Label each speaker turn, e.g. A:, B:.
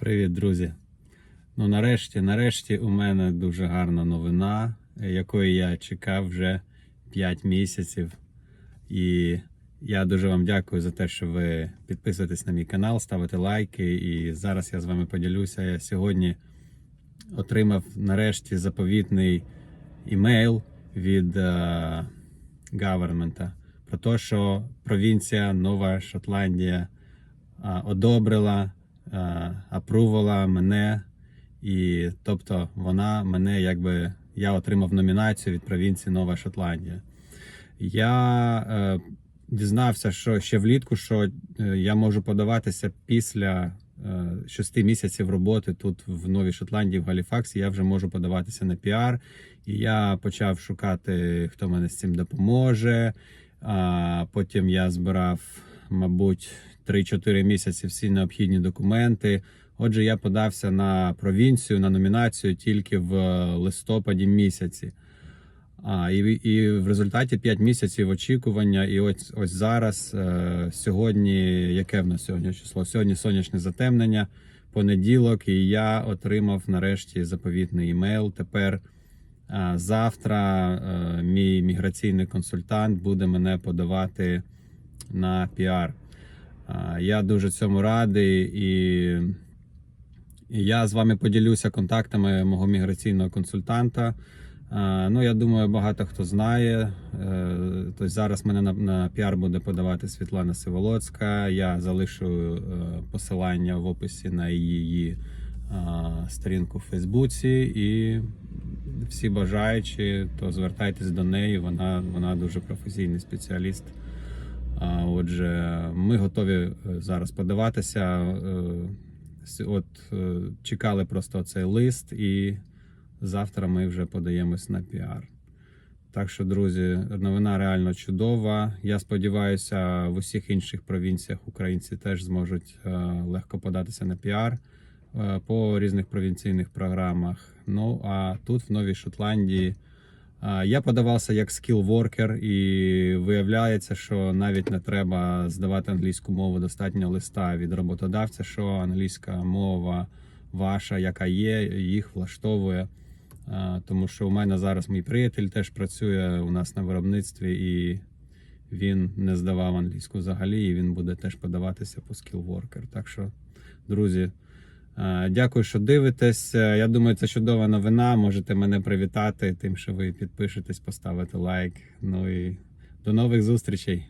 A: Привіт, друзі. Ну, нарешті, нарешті, у мене дуже гарна новина, якої я чекав вже 5 місяців. І я дуже вам дякую за те, що ви підписуєтесь на мій канал, ставите лайки. І зараз я з вами поділюся. Я сьогодні отримав нарешті заповітний імейл від е, гавермента про те, що провінція Нова Шотландія а, одобрила, апрувала мене, і тобто вона мене якби я отримав номінацію від провінції Нова Шотландія. Я е, дізнався, що ще влітку, що е, я можу подаватися після е, 6 місяців роботи тут в Новій Шотландії, в Галіфаксі. Я вже можу подаватися на піар. І я почав шукати, хто мене з цим допоможе. А потім я збирав, мабуть, 3-4 місяці всі необхідні документи. Отже, я подався на провінцію на номінацію тільки в листопаді місяці. А, і, і в результаті 5 місяців очікування. І ось ось зараз, е, сьогодні, яке в нас сьогодні число? Сьогодні сонячне затемнення, понеділок, і я отримав нарешті заповітний імейл. Тепер а, завтра е, мій міграційний консультант буде мене подавати на піар. Я дуже цьому радий і, я з вами поділюся контактами мого міграційного консультанта. Ну, я думаю, багато хто знає. Е, Тобто зараз мене на, на піар буде подавати Світлана Сиволоцька. Я залишу е, посилання в описі на її сторінку в Фейсбуці. І всі бажаючі, то звертайтесь до неї. Вона, вона дуже професійний спеціаліст. Отже, ми готові е, зараз подаватися. Е, От е, чекали просто цей лист, і завтра ми вже подаємось на піар. Так що, друзі, новина реально чудова. Я сподіваюся, в усіх інших провінціях українці теж зможуть легко податися на піар по різних провінційних програмах. Ну а тут, в Новій Шотландії, Я подавався як скіл-воркер, і виявляється, що навіть не треба здавати англійську мову. Достатньо листа від роботодавця, що англійська мова ваша, яка є, їх влаштовує. Тому що у мене зараз мій приятель теж працює у нас на виробництві, і він не здавав англійську взагалі, і він буде теж подаватися по скіл-воркер. Так що, друзі. Е, Дякую, що дивитесь. Е, Я думаю, це чудова новина. Можете мене привітати тим, що ви підпишетесь, поставите лайк. Ну і до нових зустрічей.